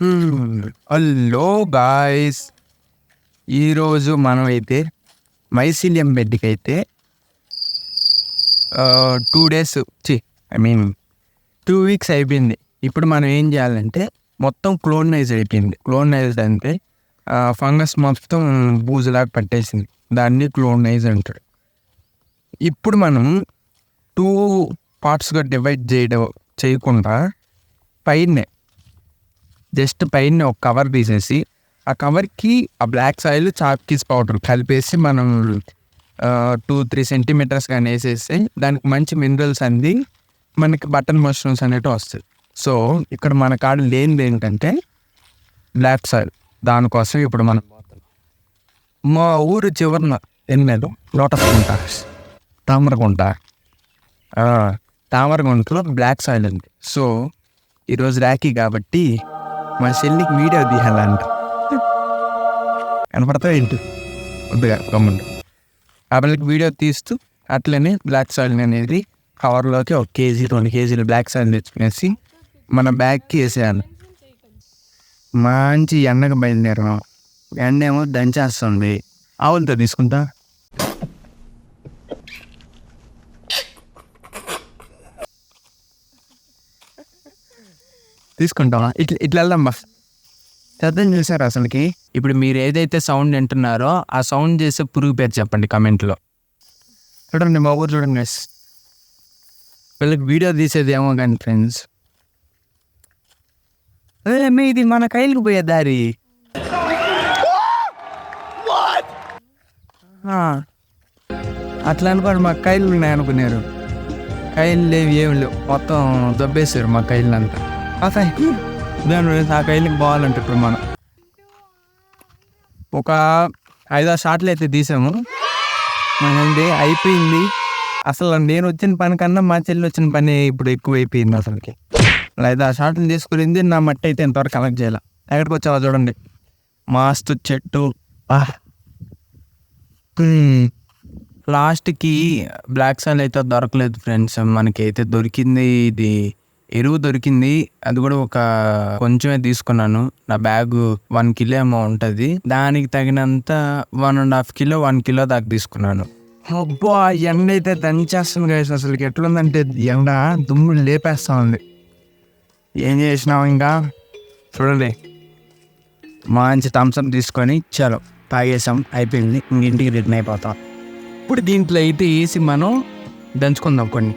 Hello guys ఈరోజు మనం అయితే బెడ్కి అయితే టూ డేస్ చి ఐ మీన్ టూ వీక్స్ అయిపోయింది. ఇప్పుడు మనం ఏం చేయాలంటే మొత్తం క్లోనైజ్ అయిపోయింది. క్లోనైజ్ అంటే ఫంగస్ మొత్తం బూజులాగా పట్టేసింది. దాన్ని క్లోనైజ్ అంటాడు ఇప్పుడు మనం టూ పార్ట్స్గా డివైడ్ చేయడం చేయకుండా పైనే జస్ట్ పైన ఒక కవర్ తీసేసి ఆ కవర్కి ఆ బ్లాక్ సాయిల్ చాప్కీస్ పౌడర్ కలిపేసి మనం టూ త్రీ సెంటీమీటర్స్ కానీ వేసేస్తే దానికి మంచి మినరల్స్ అంది మనకి బటన్ మష్రూమ్స్ అనేవి వస్తాయి. సో ఇక్కడ మన కాడ లేనిది ఏంటంటే బ్లాక్ సాయిల్. దానికోసం ఇప్పుడు మనం మా ఊరు చివరిన ఎన్నెలు లోటస్ గుంట తామరగుంట. ఆ, తామరగుంటలో బ్లాక్ సాయిల్ ఉంది. సో ఈరోజు రాఖీ కాబట్టి మా చెల్లికి వీడియో తీయాలంట. కనపడతా ఏంటి? వద్దుగా గమ్ముండు ఆ పిల్లకి వీడియో తీస్తూ అట్లనే బ్లాక్ సాయిల్ అనేది కవర్లోకి ఒక కేజీ రెండు కేజీలు బ్లాక్ సాయిల్ తెచ్చుకునేసి మన బ్యాగ్కి వేసేయాలి. మంచి ఎండకు బయలుదేరాం. ఎండ ఏమో దంచేస్తుంది. ఆవులతో తీసుకుంటా? తీసుకుంటావా ఇట్లా ఇట్లా వెళ్దాం బా. శబ్దం చూసారు అసలుకి? ఇప్పుడు మీరు ఏదైతే సౌండ్ వింటున్నారో ఆ సౌండ్ చేసే పురుగు పేరు చెప్పండి కమెంట్లో. చూడండి మా ఊరు చూడండి. వీళ్ళకి వీడియో తీసేది ఏమో కానీ ఫ్రెండ్స్. ఇది మన కైలుకు పోయే దారి. అట్లా అనుకోండి మా కైలు ఉన్నాయి అనుకున్నారు కైలు లేవు ఏమి లేవు. మొత్తం దొబ్బేశారు మా కైలు అంతా దాని గురించి ఆ కైలుకి ఇప్పుడు మనం. ఒక ఐదారు షాట్లు అయితే తీసాము. మనది అయిపోయింది. అసలు నేను వచ్చిన పని కన్నా మా చెల్లి వచ్చిన పని ఇప్పుడు ఎక్కువ అయిపోయింది అసలుకి. ఐదు ఐదారు షాట్లు తీసుకునింది నా మట్టి అయితే ఇంతవరకు కలెక్ట్ చేయాలి. ఎక్కడికి వచ్చావా చూడండి. మాస్తు చెట్టు. లాస్ట్కి బ్లాక్ సాయిల్ అయితే దొరకలేదు ఫ్రెండ్స్. మనకి అయితే దొరికింది ఇది. ఎరువు దొరికింది. అది కూడా ఒక కొంచెమే తీసుకున్నాను. నా బ్యాగ్ వన్ కిలో ఏమో ఉంటుంది. దానికి తగినంత one and half kilo one kilo దాకా తీసుకున్నాను. అబ్బా ఎండ అయితే దంచేస్తుంది కదా అసలు ఎట్లుందంటే ఎండ దుమ్ము లేపేస్తా ఉంది. ఏం చేసినావు ఇంకా? చూడండి. మంచి థమ్స్అప్ తీసుకొని చలో తాగేసాం అయిపోయింది. ఇంకా ఇంటికి రిటర్న్ అయిపోతాం. ఇప్పుడు దీంట్లో అయితే వేసి మనం దంచుకుందాం కొన్ని.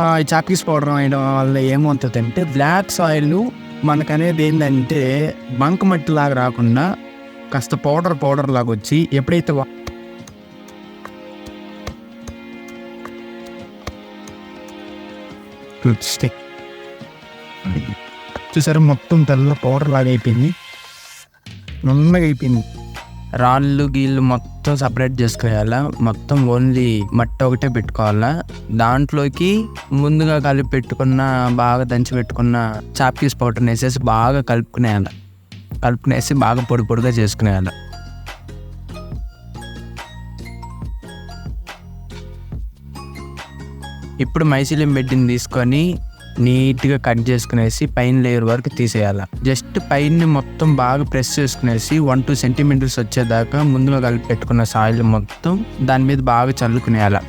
ఈ చాకీస్ పౌడర్ వేయడం వల్ల ఏమవుతుంది అంటే బ్లాక్ సాయిల్ మనకనేది ఏంటంటే బంక మట్టి లాగా రాకుండా కాస్త పౌడర్ పౌడర్ లాగా వచ్చి ఎప్పుడైతే చూసారు? మొత్తం తెల్ల పౌడర్ లాగా అయిపోయింది నున్నగా అయిపోయింది రాళ్ళు గీళ్ళు మొత్తం సపరేట్ చేసుకోవాలా? మొత్తం ఓన్లీ మట్టి ఒకటే పెట్టుకోవాలా? దాంట్లోకి ముందుగా కలిపి పెట్టుకున్న బాగా దంచి పెట్టుకున్న చాప్కీస్ పౌడర్ని వేసేసి బాగా కలుపుకునేయాల. కలుపుకునేసి బాగా పొడి పొడిగా చేసుకునేయాల. ఇప్పుడు మైసీలిం బెడ్డిని తీసుకొని నీట్గా కట్ చేసుకునేసి పైన లేయర్ వరకు తీసేయాలి. జస్ట్ పైన మొత్తం బాగా ప్రెస్ చేసుకునేసి వన్ టూ సెంటీమీటర్స్ వచ్చేదాకా ముందుగా కలిపి పెట్టుకున్న సాయిల్ మొత్తం దాని మీద బాగా చల్లుకునేయాల.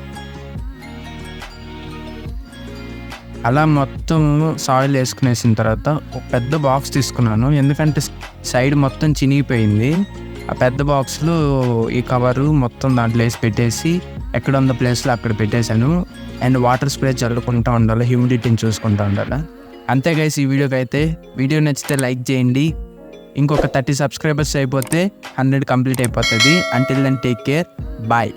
అలా మొత్తం సాయిల్ వేసుకునేసిన తర్వాత ఒక పెద్ద బాక్స్ తీసుకున్నాను. ఎందుకంటే సైడ్ మొత్తం చినిగిపోయింది. ఆ పెద్ద బాక్స్లో ఈ కవరు మొత్తం దాంట్లో వేసి పెట్టేసి ఎక్కడ ఉన్న ప్లేస్లో అక్కడ పెట్టేశాను. అండ్ వాటర్ స్ప్రే చల్లుకుంటూ ఉండాలి హ్యూమిడిటీని చూసుకుంటూ ఉండాలి. అంతే గైస్ ఈ వీడియోకి అయితే. వీడియో నచ్చితే లైక్ చేయండి. ఇంకొక థర్టీ సబ్స్క్రైబర్స్ అయిపోతే హండ్రెడ్ కంప్లీట్ అయిపోతుంది. Until then take care bye